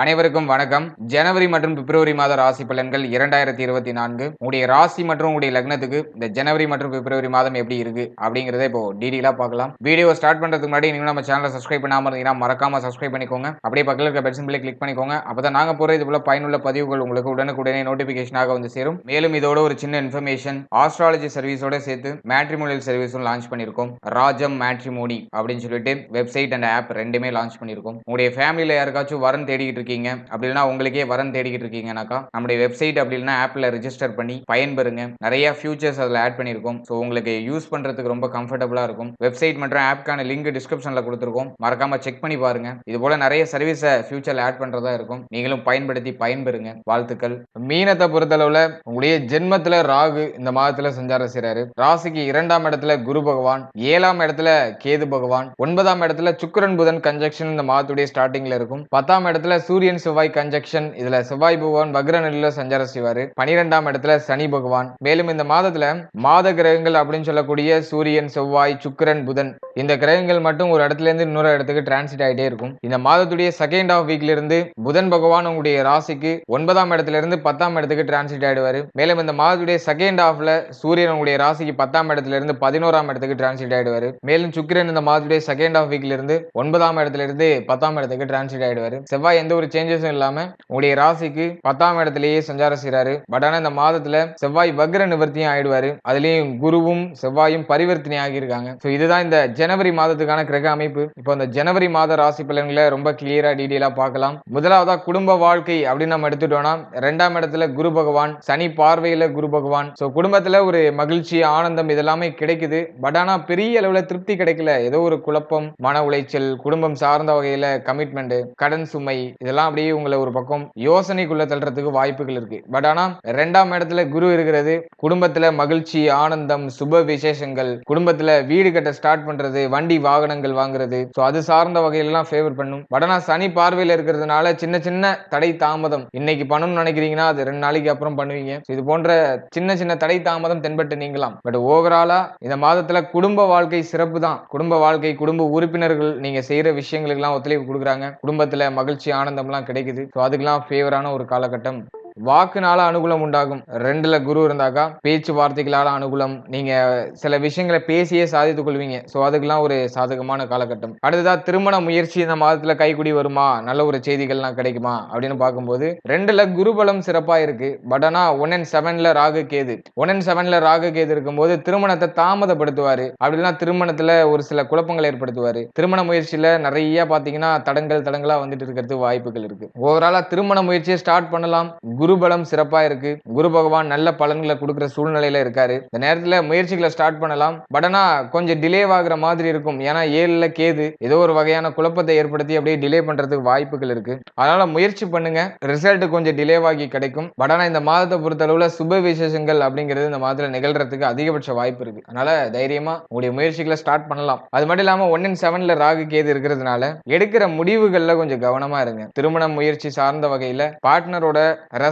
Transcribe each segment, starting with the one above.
அனைவருக்கும் வணக்கம். ஜனவரி மற்றும் பிப்ரவரி மாத ராசி பலன்கள் இரண்டாயிரத்தி இருபத்தி நான்கு. உங்களுடைய ராசி மற்றும் உங்களுடைய லக்னத்துக்கு இந்த ஜனவரி மற்றும் பிப்ரவரி மாதம் எப்படி இருக்கு அப்படிங்கறத இப்போ டீடெயிலா பார்க்கலாம். வீடியோ ஸ்டார்ட் பண்றதுக்கு முன்னாடி நீங்க நம்ம சேனலை சப்ஸ்கிரைப் பண்ணாம இருந்தீங்கன்னா மறக்காம சப்ஸ்கிரைப் பண்ணிக்கோங்க. அப்படியே பக்கத்தில் இருக்க பெல் சிம்பிளை கிளிக் பண்ணிக்கோங்க. அப்பதான் நாங்க போற இது போல பயனுள்ள பதிவுகள் உங்களுக்கு உடனுக்குடனே நோட்டிபிகேஷனாக வந்து சேரும். மேலும் இதோட ஒரு சின்ன இன்ஃபர்மேஷன் ஆஸ்ட்ராலஜி சர்வீஸோட சேர்த்து மேட்ரிமோனியல் சர்வீஸும் லான்ச் பண்ணியிருக்கோம் ராஜம் மேட்ரிமோனி அப்படின்னு சொல்லிட்டு வெப்சைட் அண்ட் ஆப் ரெண்டுமே லான்ச் பண்ணியிருக்கோம் உங்களுடைய ஃபேமிலியில யாருக்காச்சும் வரன் தேடிக்கிட்டு இருக்கீங்க அப்படி இல்லைன்னா உங்களுக்கே வரன் தேடிக்கிட்டு இருக்கீங்கனாக்கா நம்முடைய வெப்சைட் அப்படி இல்லைன்னா ஆப்ல ரெஜிஸ்டர் பண்ணி பயன்பெறுங்க. நிறைய ஃபியூச்சர்ஸ் அதில் ஆட் பண்ணியிருக்கோம். ஸோ உங்களுக்கு யூஸ் பண்றதுக்கு ரொம்ப கம்ஃபர்டபுளாக இருக்கும். வெப்சைட் மற்றும் ஆப்க்கான லிங்க் டிஸ்கிரிப்ஷனில் கொடுத்துருக்கோம். மறக்காம செக் பண்ணி பாருங்க. இது போல நிறைய சர்வீஸை ஃபியூச்சரில் ஆட் பண்ணுறதா இருக்கும். நீங்களும் பயன்படுத்தி பயன்பெறுங்க. வாழ்த்துக்கள். மீனத்தை பொறுத்தளவில் உங்களுடைய ஜென்மத்தில் ராகு இந்த மாதத்தில் சஞ்சாரம் செய்கிறாரு ராசிக்கு இரண்டாம் இடத்துல குரு பகவான் ஏழாம் இடத்துல கேது பகவான் ஒன்பதாம் இடத்துல சுக்கரன் புதன் கன்ஜெக்ஷன் இந்த மாதத்துடைய ஸ்டார்டிங்கில் இருக்கும். பத்தாம் இடத்துல சூரியன் செவ்வாய் கன்ஜெக்ஷன். இதுல செவ்வாய் பகவான் வக்ர நிலையில சஞ்சாரம் செய்வாரு. பனிரெண்டாம் இடத்துல சனி பகவான். மேலும் இந்த மாதத்துல மாத கிரகங்கள் அப்படின்னு சொல்லக்கூடிய சூரியன் செவ்வாய் சுக்கிரன் புதன். இந்த கிரகங்கள் மட்டும் ஒரு இடத்துல இருந்து இன்னொரு இடத்துக்கு டிரான்சிட் ஆகிட்டே இருக்கும். இந்த மாதத்துடைய செகண்ட் ஆஃப் வீக்ல இருந்து புதன் பகவான் உங்களுடைய ராசிக்கு ஒன்பதாம் இடத்துல இருந்து பத்தாம் இடத்துக்கு டிரான்சிட் ஆயிடுவாரு. மேலும் இந்த மாதத்துடைய செகண்ட் ஆஃப்ல சூரியன் உங்களுடைய ராசிக்கு பத்தாம் இடத்துல இருந்து பதினோராம் இடத்துக்கு டிரான்சிட் ஆயிடுவாரு. மேலும் சுக்கிரன் இந்த மாதத்துடைய செகண்ட் ஆஃப் வீக்ல இருந்து ஒன்பதாம் இடத்துல இருந்து பத்தாம் இடத்துக்கு டிரான்சிட் ஆயிடுவாரு. செவ்வாய் எந்த ஒரு சேஞ்சஸும் இல்லாம உங்களுடைய ராசிக்கு பத்தாம் இடத்திலேயே சஞ்சாரம் செய்யறாரு பட் ஆனா இந்த மாதத்துல செவ்வாய் வக்ர நிவர்த்தியும் ஆயிடுவாரு. அதுலயும் குருவும் செவ்வாயும் பரிவர்த்தனை ஆகியிருக்காங்க. ஸோ இதுதான் இந்த ஜனவரி மாதத்துக்கான கிரக அமைப்பு. இப்போ இந்த ஜனவரி மாத ராசி பலன்களை ரொம்ப கிளியரா டீடைலா பார்க்கலாம். முதலாவதா குடும்ப வாழ்க்கை அப்படின்னு நம்ம எடுத்துட்டோம்னா ரெண்டாம் இடத்துல குரு பகவான் சனி பார்வையில குரு பகவான். ஸோ குடும்பத்துல ஒரு மகிழ்ச்சி ஆனந்தம் இதெல்லாமே கிடைக்குது. பட் ஆனா பெரிய அளவுல திருப்தி கிடைக்கல. ஏதோ ஒரு குழப்பம் மன உளைச்சல் குடும்பம் சார்ந்த வகையில கமிட்மெண்ட் கடன் சுமை இதெல்லாம் அப்படியே உங்களை ஒரு பக்கம் யோசனைக்குள்ள தள்ளுறதுக்கு வாய்ப்புகள் இருக்கு. பட் ஆனா ரெண்டாம் இடத்துல குரு இருக்கிறது குடும்பத்துல மகிழ்ச்சி ஆனந்தம் சுப விசேஷங்கள் குடும்பத்துல வீடு கட்ட ஸ்டார்ட் பண்றது வண்டி வாகனங்கள் வாங்குறது. ஸோ அது சார்ந்த வகையிலலாம் ஃபேவர் பண்ணும். பட் ஆனா சனி பார்வையில் இருக்கிறதுனால சின்ன சின்ன தடை தாமதம். இன்னைக்கு பண்ணணும்னு நினைக்கிறீங்கன்னா அது ரெண்டு நாளைக்கு அப்புறம் பண்ணுவீங்க. இது போன்ற சின்ன சின்ன தடை தாமதம் தென்பட்டு நீங்களாம் பட் ஓவராலா இந்த மாதத்துல குடும்ப வாழ்க்கை சிறப்பு தான். குடும்ப வாழ்க்கை குடும்ப உறுப்பினர்கள் நீங்க செய்யற விஷயங்களுக்கெல்லாம் ஒத்துழைப்பு கொடுக்குறாங்க. குடும்பத்துல மகிழ்ச்சி ஆனந்தம் ஆனந்தம்லாம் கிடைக்குது. ஸோ அதுக்கெல்லாம் ஃபேவரான ஒரு காலகட்டம். வாக்குனால அனுகூலம் உண்டாகும். ரெண்டுல குரு இருந்தாக்கா பேச்சுவார்த்தைகளால அனுகூலம். நீங்க சில விஷயங்களை பேசியே சாதித்துக் கொள்வீங்க. ஸோ அதுக்கெல்லாம் ஒரு சாதகமான காலகட்டம். அடுத்ததா திருமண முயற்சி இந்த மாதத்துல கைக்குடி வருமா? நல்ல ஒரு செய்திகள்லாம் கிடைக்குமா? அப்படின்னு பார்க்கும்போது ரெண்டுல குருபலம் சிறப்பா இருக்கு. பட் ஆனா ஒன் அண்ட் செவன்ல ராகு கேது. ஒன் அண்ட் செவன்ல ராகு கேது இருக்கும்போது திருமணத்தை தாமதப்படுத்துவாரு. அப்படின்னா திருமணத்துல ஒரு சில குழப்பங்களை ஏற்படுத்துவாரு. திருமண முயற்சியில நிறைய பாத்தீங்கன்னா தடங்கள் தடங்களா வந்துட்டு இருக்கிறது வாய்ப்புகள் இருக்கு. ஓவராலா திருமண முயற்சியை ஸ்டார்ட் பண்ணலாம். குருபலம் சிறப்பா இருக்கு. குரு பகவான் நல்ல பலன்களை கொடுக்குற சூழ்நிலையில இருக்காரு. இந்த நேரத்துல முயற்சிகளை ஸ்டார்ட் பண்ணலாம். பட் கொஞ்சம் டிலே ஆகுற மாதிரி இருக்கும். ஏன்னா ஏழுல கேது ஏதோ ஒரு வகையான குழப்பத்தை ஏற்படுத்தி அப்படியே டிலே பண்றதுக்கு வாய்ப்புகள் இருக்கு. அதனால முயற்சி பண்ணுங்க. ரிசல்ட் கொஞ்சம் டிலேவாகி கிடைக்கும். பட் இந்த மாதத்தை பொறுத்தளவுல சுப விசேஷங்கள் அப்படிங்கிறது இந்த மாதத்துல நிகழ்றதுக்கு அதிகபட்ச வாய்ப்பு இருக்கு. அதனால தைரியமா உங்களுடைய முயற்சிகளை ஸ்டார்ட் பண்ணலாம். அது மட்டும் இல்லாம ஒன் இன் செவன்ல ராகு கேது இருக்கிறதுனால எடுக்கிற முடிவுகள்ல கொஞ்சம் கவனமா இருங்க. திருமண முயற்சி சார்ந்த வகையில பார்ட்னரோட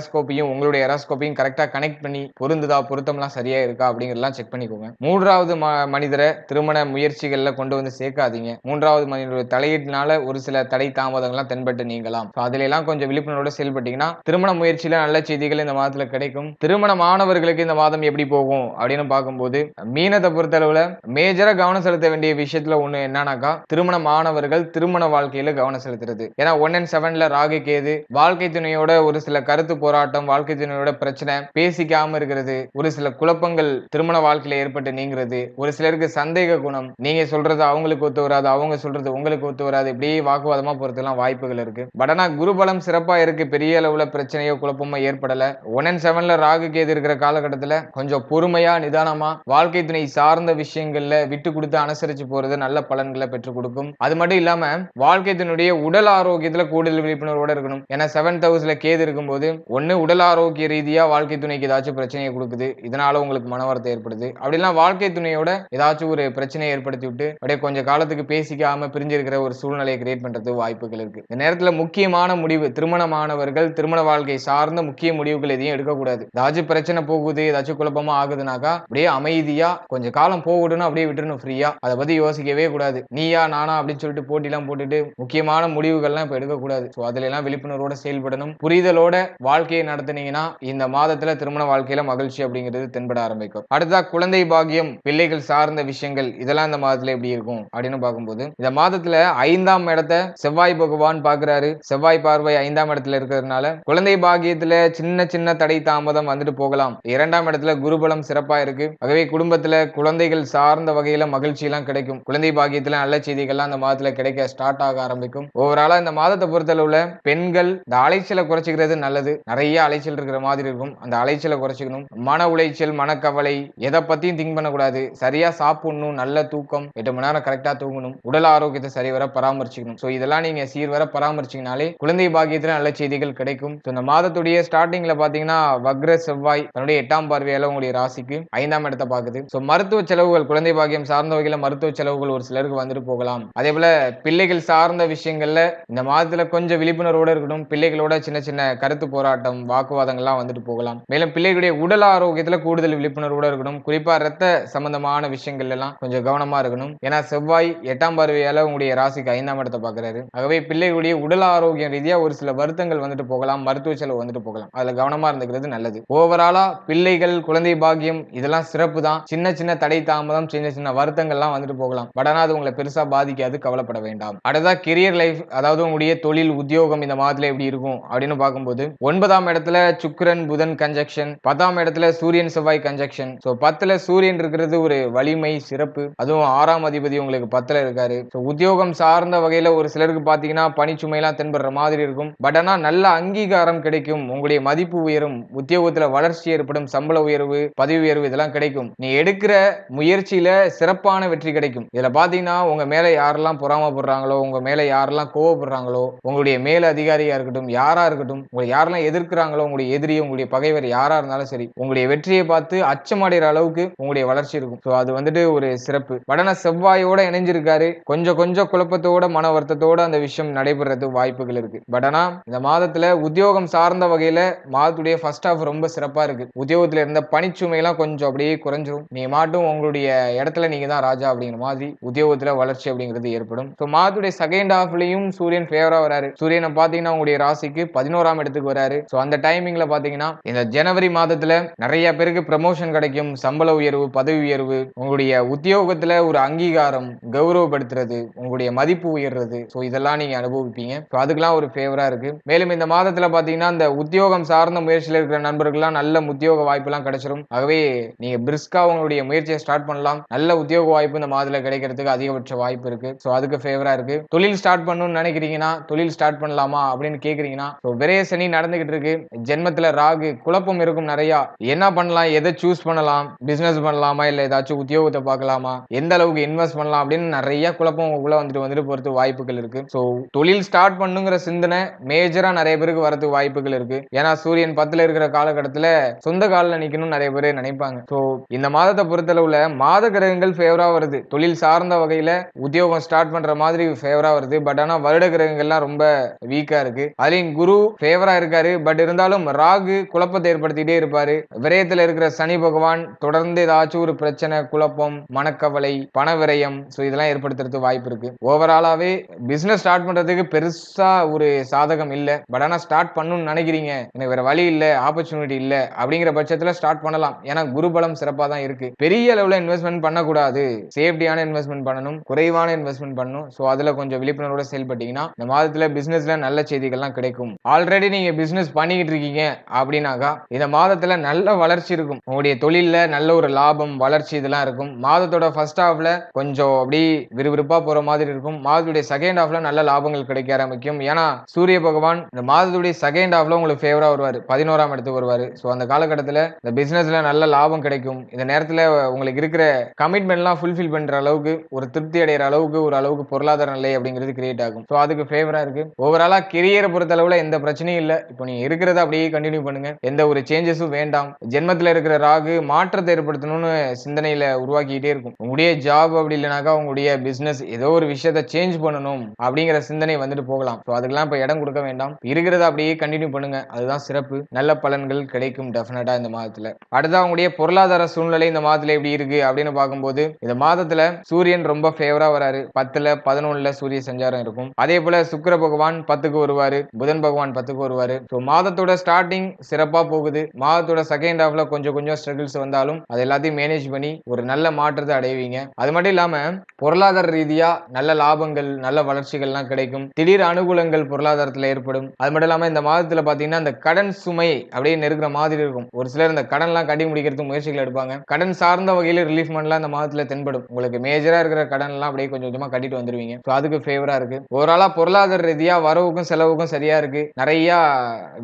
எராஸ்கோப்பையும் உங்களுடைய எராஸ்கோப்பையும் கரெக்டாக கனெக்ட் பண்ணி பொருந்துதா பொருத்தம்லாம் சரியா இருக்கா அப்படிங்கறதெல்லாம் செக் பண்ணிக்கோங்க. மூன்றாவது மனிதரை திருமண முயற்சிகளில் கொண்டு வந்து சேர்க்காதீங்க. மூன்றாவது மனிதனுடைய தலையீட்டினால ஒரு சில தடை தாமதங்கள்லாம் தென்பட்டு நீங்களாம் So அதுல எல்லாம் கொஞ்சம் விழிப்புணர்வோட செயல்பட்டீங்கன்னா திருமண முயற்சியில நல்ல செய்திகள் இந்த மாதத்துல கிடைக்கும். திருமண மாணவர்களுக்கு இந்த மாதம் எப்படி போகும் அப்படின்னு பார்க்கும்போது மீனத்தை பொறுத்தளவுல மேஜரா கவனம் செலுத்த வேண்டிய விஷயத்துல ஒண்ணு என்னன்னாக்கா திருமண மாணவர்கள் திருமண வாழ்க்கையில கவனம் செலுத்துறது. ஏன்னா ஒன் அண்ட் செவன்ல ராகு கேது வாழ்க்கை துணையோட ஒரு சில கருத்து போராட்டம் வாழ்க்கை துணையோட பிரச்சனை பேசிக்காம இருக்கிறது. ஒரு சில குழப்பங்கள் திருமண வாழ்க்கையில ஏற்பட்டு நீங்கிறது. ஒரு சிலருக்கு சந்தேக குணம். நீங்க சொல்றது அவங்களுக்கு ஒத்து வராது அவங்க சொல்றது உங்களுக்கு ஒத்து வராது. இப்படியே வாக்குவாதமா போறதுலாம் வாய்ப்புகள் இருக்கு. பட் ஆனா குருபலம் சிறப்பா இருக்கு. பெரிய அளவுல பிரச்சனையோ குழப்பமோ ஏற்படல. ஒன் அண்ட் செவன்ல ராகு கேது இருக்கிற காலகட்டத்துல கொஞ்சம் பொறுமையா நிதானமா வாழ்க்கை துணை சார்ந்த விஷயங்கள்ல விட்டு கொடுத்து அனுசரிச்சு போறது நல்ல பலன்களை பெற்றுக் கொடுக்கும். அது மட்டும் இல்லாம வாழ்க்கை துணையுடைய உடல் ஆரோக்கியத்துல கூடுதல் விழிப்புணர்வோட இருக்கணும். ஏன்னா செவன்த் ஹவுஸ்ல கேது இருக்கும்போது ஒன்று உடல் ஆரோக்கிய ரீதியாக வாழ்க்கை துணைக்கு ஏதாச்சும் பிரச்சனையை கொடுக்குது. இதனால உங்களுக்கு மனவரத்தை ஏற்படுது. அப்படிலாம் வாழ்க்கை துணையோட ஏதாச்சும் ஒரு பிரச்சனையை ஏற்படுத்தி விட்டு அப்படியே கொஞ்சம் காலத்துக்கு பேசிக்காம பிரிஞ்சிருக்கிற ஒரு சூழ்நிலையை கிரியேட் பண்றது வாய்ப்புகள் இருக்கு. இந்த நேரத்தில் முக்கியமான முடிவு திருமணமானவர்கள் திருமண வாழ்க்கை சார்ந்த முக்கிய முடிவுகள் எதையும் எடுக்கக்கூடாது. ஏதாச்சும் பிரச்சனை போகுது ஏதாச்சும் குழப்பமா ஆகுதுனாக்கா அப்படியே அமைதியா கொஞ்சம் காலம் போகணும்னு அப்படியே விட்டுணும் ஃப்ரீயா அதை பத்தி யோசிக்கவே கூடாது. நீயா நானா அப்படின்னு சொல்லிட்டு போட்டிலாம் போட்டுட்டு முக்கியமான முடிவுகள்லாம் இப்போ எடுக்கக்கூடாது. ஸோ அதுல எல்லாம் விழிப்புணர்வோட செயல்படணும். புரிதலோட வாழ்க்கை வாழ்க்கையை நடத்தினீங்கன்னா இந்த மாதத்துல திருமண வாழ்க்கையில மகிழ்ச்சி அப்படிங்கிறது தென்பட ஆரம்பிக்கும். அடுத்ததா குழந்தை பாக்கியம் பிள்ளைகள் சார்ந்த விஷயங்கள் இதெல்லாம் இந்த மாதத்துல எப்படி இருக்கும் அப்படின்னு பார்க்கும்போது இந்த மாதத்துல ஐந்தாம் இடத்த செவ்வாய் பகவான் பாக்குறாரு செவ்வாய் பார்வை ஐந்தாம் இடத்துல இருக்கிறதுனால குழந்தை பாக்கியத்துல சின்ன சின்ன தடை தாமதம் வந்துட்டு போகலாம். இரண்டாம் இடத்துல குருபலம் சிறப்பா இருக்கு. ஆகவே குடும்பத்துல குழந்தைகள் சார்ந்த வகையில மகிழ்ச்சி எல்லாம் கிடைக்கும். குழந்தை பாக்கியத்துல நல்ல செய்திகள்லாம் அந்த மாதத்துல கிடைக்க ஸ்டார்ட் ஆக ஆரம்பிக்கும். ஓவராலா இந்த மாதத்தை பொறுத்தளவுல பெண்கள் இந்த அலைச்சலை குறைச்சிக்கிறது நல்லது. நிறைய அலைச்சல் இருக்கிற மாதிரி இருக்கும். அந்த அலைச்சலை குறைச்சிக்கணும். மன உளைச்சல் மனக்கவலை எதை பத்தியும் திங்க் பண்ணக்கூடாது. சரியா சாப்பிடணும் நல்ல தூக்கம் எட்டு மணி நேரம் கரெக்டா தூங்கணும். உடல் ஆரோக்கியத்தை சரிவர பராமரிச்சுக்கணும். ஸோ இதெல்லாம் நீங்க சீர்வர பராமரிச்சிங்கனாலே குழந்தை பாக்கியத்துல நல்ல செய்திகள் கிடைக்கும். ஸோ இந்த மாதத்துடைய ஸ்டார்டிங்ல பாத்தீங்கன்னா வக்ர செவ்வாய் தன்னுடைய எட்டாம் பார்வையால உங்களுடைய ராசிக்கு ஐந்தாம் இடத்தை பாக்குது. ஸோ மருத்துவ செலவுகள் குழந்தை பாக்கியம் சார்ந்த வகையில மருத்துவ செலவுகள் ஒரு சிலருக்கு வந்துட்டு போகலாம். அதே போல பிள்ளைகள் சார்ந்த விஷயங்கள்ல இந்த மாதத்துல கொஞ்சம் விழிப்புணர்வோட இருக்கணும். பிள்ளைகளோட சின்ன சின்ன கருத்து போராட்டம் வாக்குவாதங்கள்லாம் வந்துட்டு போகலாம். மேலும் பிள்ளைகளுடைய உடல் ஆரோக்கியத்துல கூடுதல் விழிப்புணர்வோட இருக்கணும். குறிப்பா ரத்த சம்பந்தமான விஷயங்கள் எல்லாம் கொஞ்சம் கவனமா இருக்கணும். ஏன்னா செவ்வாய் எட்டாம் பார்வையால உங்களுடைய ராசிக்கு ஐந்தாம் இடத்தை பாக்குறாரு. ஆகவே பிள்ளைகளுடைய உடல் ஆரோக்கியம் ரீதியா ஒரு சில வருத்தங்கள் வந்துட்டு போகலாம். மருத்துவ செலவு வந்துட்டு போகலாம். அதுல கவனமா இருந்துக்கிறது நல்லது. ஓவராலா பிள்ளைகள் குழந்தை பாக்கியம் இதெல்லாம் சிறப்பு தான். சின்ன சின்ன தடை தாமதம் சின்ன சின்ன வருத்தங்கள்லாம் வந்துட்டு போகலாம். பட் அது உங்களை பெருசா பாதிக்காது கவலைப்பட வேண்டாம். அடுத்தா கெரியர் லைஃப் அதாவது உங்களுடைய தொழில் உத்தியோகம் இந்த மாதத்துல எப்படி இருக்கும் அப்படின்னு பார்க்கும்போது ஒன்பதாம் இடத்துல சுக்கிரன் புதன் கன்ஜெக்ஷன் பத்தாம் இடத்துல சூரியன் செவ்வாய் கன்ஜெக்ஷன் ஸோ பத்துல சூரியன் இருக்கிறது ஒரு வலிமை சிறப்பு. அதுவும் ஆறாம் அதிபதி உங்களுக்கு பத்துல இருக்காரு. ஸோ உத்தியோகம் சார்ந்த வகையில ஒரு சிலருக்கு பாத்தீங்கன்னா பனிச்சுமையெல்லாம் தென்படுற மாதிரி இருக்கும். பட் ஆனா நல்ல அங்கீகாரம் கிடைக்கும். உங்களுடைய மதிப்பு உயரும். உத்தியோகத்துல வளர்ச்சி ஏற்படும். சம்பள உயர்வு பதவி உயர்வு இதெல்லாம் கிடைக்கும். நீ எடுக்கிற முயற்சியில சிறப்பான வெற்றி கிடைக்கும். இதுல பாத்தீங்கன்னா உங்க மேல யாரெல்லாம் பொறாமப்படுறாங்களோ உங்க மேல யாரெல்லாம் கோவப்படுறாங்களோ உங்களுடைய மேல அதிகாரியா இருக்கட்டும் யாரா இருக்கட்டும் உங்களை யாரெல்லாம் எதிர்க்கிறாங்களோ உங்களுடைய எதிரி உங்களுடைய பகைவர் யாரா இருந்தாலும் சரி உங்களுடைய வெற்றியை பார்த்து அச்சமடைகிற அளவுக்கு உங்களுடைய வளர்ச்சி இருக்கும். ஸோ அது வந்துட்டு ஒரு சிறப்பு. வடன செவ்வாயோட இணைஞ்சிருக்காரு. கொஞ்சம் கொஞ்சம் குழப்பத்தோட மன வருத்தத்தோட அந்த விஷயம் நடைபெறது வாய்ப்புகள் இருக்கு. பட் ஆனா இந்த மாதத்துல உத்தியோகம் சார்ந்த வகையில மாதத்துடைய ஃபர்ஸ்ட் ஆஃப் ரொம்ப சிறப்பா இருக்கு. உத்தியோகத்துல இருந்த பணிச்சுமையெல்லாம் கொஞ்சம் அப்படியே குறைஞ்சிரும். நீ மாட்டும் உங்களுடைய இடத்துல நீங்க தான் ராஜா அப்படிங்கிற மாதிரி உத்தியோகத்துல வளர்ச்சி அப்படிங்கிறது ஏற்படும். ஸோ மாதத்துடைய செகண்ட் ஹாஃப்லயும் சூரியன் ஃபேவரா வராரு. சூரியனை பாத்தீங்கன்னா உங்களுடைய ராசிக்கு பதினோராம் இடத்துக்கு வராரு. ஸோ அந்த டைமிங்ல பாத்தீங்கன்னா இந்த ஜனவரி மாதத்துல நிறைய பேருக்கு ப்ரமோஷன் கிடைக்கும். சம்பள உயர்வு பதவி உயர்வு உங்களுடைய உத்தியோகத்துல ஒரு அங்கீகாரம் கௌரவப்படுத்துறது உங்களுடைய மதிப்பு உயர்றது. ஸோ இதெல்லாம் நீங்க அனுபவிப்பீங்க. ஸோ அதுக்கெல்லாம் ஒரு ஃபேவரா இருக்கு. மேலும் இந்த மாதத்துல பாத்தீங்கன்னா இந்த உத்தியோகம் சார்ந்த முயற்சியில் இருக்கிற நண்பர்கள்லாம் நல்ல உத்தியோக வாய்ப்பெல்லாம் கிடைச்சிரும். ஆகவே நீங்க பிரிஸ்கா உங்களுடைய முயற்சியை ஸ்டார்ட் பண்ணலாம். நல்ல உத்தியோக வாய்ப்பு இந்த மாதத்துல கிடைக்கிறதுக்கு அதிகபட்ச வாய்ப்பு இருக்கு. ஸோ அதுக்கு ஃபேவரா இருக்கு. தொழில் ஸ்டார்ட் பண்ணணும்னு நினைக்கிறீங்கன்னா தொழில் ஸ்டார்ட் பண்ணலாமா அப்படின்னு கேக்குறீங்கன்னா ஸோ விரைய சனி நடந்துகிட்டு இருக்கு. ஜென்மத்துல ராகு குழப்பம் இருக்கும் நிறைய. என்ன பண்ணலாம்? எதை சூஸ் பண்ணலாம்? பிசினஸ் பண்ணலாமா? இல்ல ஏதாச்சும் உத்தியோகத்தை பார்க்கலாமா? எந்த அளவுக்கு இன்வெஸ்ட் பண்ணலாம்? அப்படின்னு நிறைய குழப்பம் உங்களுக்குள்ள வந்துட்டு வந்துட்டு போறது வாய்ப்புகள் இருக்கு. ஸோ தொழில் ஸ்டார்ட் பண்ணுங்கிற சிந்தனை மேஜரா நிறைய பேருக்கு வரதுக்கு வாய்ப்புகள் இருக்கு. ஏன்னா சூரியன் பத்துல இருக்கிற காலகட்டத்துல சொந்த காலில் நிக்கணும்னு நிறைய பேர் நினைப்பாங்க. ஸோ இந்த மாதத்தை பொறுத்தளவுல மாத கிரகங்கள் ஃபேவரா வருது. தொழில் சார்ந்த வகையில உத்தியோகம் ஸ்டார்ட் பண்ற மாதிரி ஃபேவரா வருது. பட் ஆனா வருட கிரகங்கள்லாம் ரொம்ப வீக்கா இருக்கு. அதுலயும் குரு ஃபேவரா இருக்காரு. பட் பட் இருந்தாலும் ராகு குழப்பத்தை ஏற்படுத்திட்டே இருப்பாரு. விரயத்துல இருக்கிற சனி பகவான் தொடர்ந்து ஏதாச்சும் ஒரு பிரச்சனை குழப்பம் மனக்கவலை பண விரயம் ஸோ இதெல்லாம் ஏற்படுத்துறதுக்கு வாய்ப்பு இருக்கு. ஓவராலாவே பிசினஸ் ஸ்டார்ட் பண்றதுக்கு பெருசா ஒரு சாதகம் இல்லை. பட் ஆனால் ஸ்டார்ட் பண்ணணும்னு நினைக்கிறீங்க. எனக்கு வேற வழி இல்லை ஆப்பர்ச்சுனிட்டி இல்லை அப்படிங்கிற பட்சத்தில் ஸ்டார்ட் பண்ணலாம். ஏன்னா குருபலம் சிறப்பாக தான் இருக்கு. பெரிய அளவில் இன்வெஸ்ட்மெண்ட் பண்ணக்கூடாது. சேஃப்டியான இன்வெஸ்ட்மெண்ட் பண்ணணும். குறைவான இன்வெஸ்ட்மெண்ட் பண்ணணும். ஸோ அதில் கொஞ்சம் விழிப்புணர்வோட செயல்பட்டீங்கன்னா இந்த மாதத்தில் பிசினஸ்ல நல்ல செய்திகள்லாம் கிடைக்கும். ஆல்ரெடி நீங்க பிசினஸ் பண்ணிக்கிட்டு இருக்கீங்க அப்படின்னாக்கா இந்த மாதத்துல நல்ல வளர்ச்சி இருக்கும். உங்களுடைய தொழில்ல நல்ல ஒரு லாபம் வளர்ச்சி இதெல்லாம் இருக்கும். மாதத்தோட ஃபர்ஸ்ட் ஹாஃப்ல கொஞ்சம் அப்படி விறுவிறுப்பா போற மாதிரி இருக்கும். மாதத்துடைய செகண்ட் ஹாஃப்ல நல்ல லாபங்கள் கிடைக்க ஆரம்பிக்கும். ஏன்னா சூரிய பகவான் இந்த மாதத்துடைய செகண்ட் ஹாஃப்ல உங்களுக்கு ஃபேவரா வருவார். பதினோராம் இடத்துக்கு வருவார். ஸோ அந்த காலகட்டத்தில் இந்த பிசினஸ்ல நல்ல லாபம் கிடைக்கும். இந்த நேரத்தில் உங்களுக்கு இருக்கிற கமிட்மெண்ட்லாம் ஃபுல்ஃபில் பண்ற அளவுக்கு ஒரு திருப்தி அடைகிற அளவுக்கு ஒரு அளவுக்கு பொருளாதார நிலை அப்படிங்கிறது கிரியேட் ஆகும். ஸோ அதுக்கு ஃபேவரா இருக்கு. ஓவராலாக கெரியரை பொறுத்த அளவில் எந்த பிரச்சனையும் இல்லை. இப்போ நீங்க இருக்கிறத அப்படியே கண்டினியூ பண்ணுங்க. எந்த ஒரு சேஞ்சஸும் வேண்டாம். ஜென்மத்தில் இருக்கிற ராகு மாற்றத்தை ஏற்படுத்தணும்னு சிந்தனையில உருவாக்கிட்டே இருக்கும். உங்களுடைய ஜாப் அப்படி இல்லைனாக்கா உங்களுடைய பிசினஸ் ஏதோ ஒரு விஷயத்த சேஞ்ச் பண்ணணும் அப்படிங்கிற சிந்தனை வந்துட்டு போகலாம். ஸோ அதுக்கெல்லாம் இப்போ இடம் கொடுக்க வேண்டாம். இருக்கிறத அப்படியே கண்டினியூ பண்ணுங்க. அதுதான் சிறப்பு. நல்ல பலன்கள் கிடைக்கும் டெஃபினட்டா இந்த மாதத்துல. அடுத்து அவங்களுடைய பொருளாதார சூழ்நிலை இந்த மாதத்துல எப்படி இருக்கு அப்படின்னு பார்க்கும்போது இந்த மாதத்துல சூரியன் ரொம்ப ஃபேவரா வராரு. பத்துல பதினொன்னுல சூரிய சஞ்சாரம் இருக்கும். அதே போல சுக்கிர பகவான் பத்துக்கு வருவாரு. புதன் பகவான் பத்துக்கு வருவாரு. ஸோ மாதத்தோட ஸ்டார்டிங் சிறப்பாக போகுது. மாதத்தோட செகண்ட் ஹாஃப்ல கொஞ்சம் கொஞ்சம் ஸ்ட்ரகிள்ஸ் வந்தாலும் அது எல்லாத்தையும் மேனேஜ் பண்ணி ஒரு நல்ல மாற்றத்தை அடைவீங்க. அது மட்டும் இல்லாம பொருளாதார ரீதியா நல்ல லாபங்கள் நல்ல வளர்ச்சிகள்லாம் கிடைக்கும். திடீர் அனுகூலங்கள் பொருளாதாரத்தில் ஏற்படும். அது மட்டும் இல்லாம இந்த மாதத்துல பாத்தீங்கன்னா அந்த கடன் சுமை அப்படியே நெருக்கிற மாதிரி இருக்கும். ஒரு சிலர் இந்த கடன்லாம் கட்டி முடிக்கிறதுக்கு முயற்சிகள் எடுப்பாங்க. கடன் சார்ந்த வகையில் ரிலீஃப் பண்ணலாம் இந்த மாதத்துல தென்படும். உங்களுக்கு மேஜரா இருக்கிற கடன்லாம் அப்படியே கொஞ்சம் கொஞ்சமா கட்டிட்டு வந்துருவீங்க. ஸோ அதுக்கு ஃபேவரா இருக்கு. ஓவராலா பொருளாதார ரீதியா வரவுக்கும் செலவுக்கும் சரியா இருக்கு. நிறைய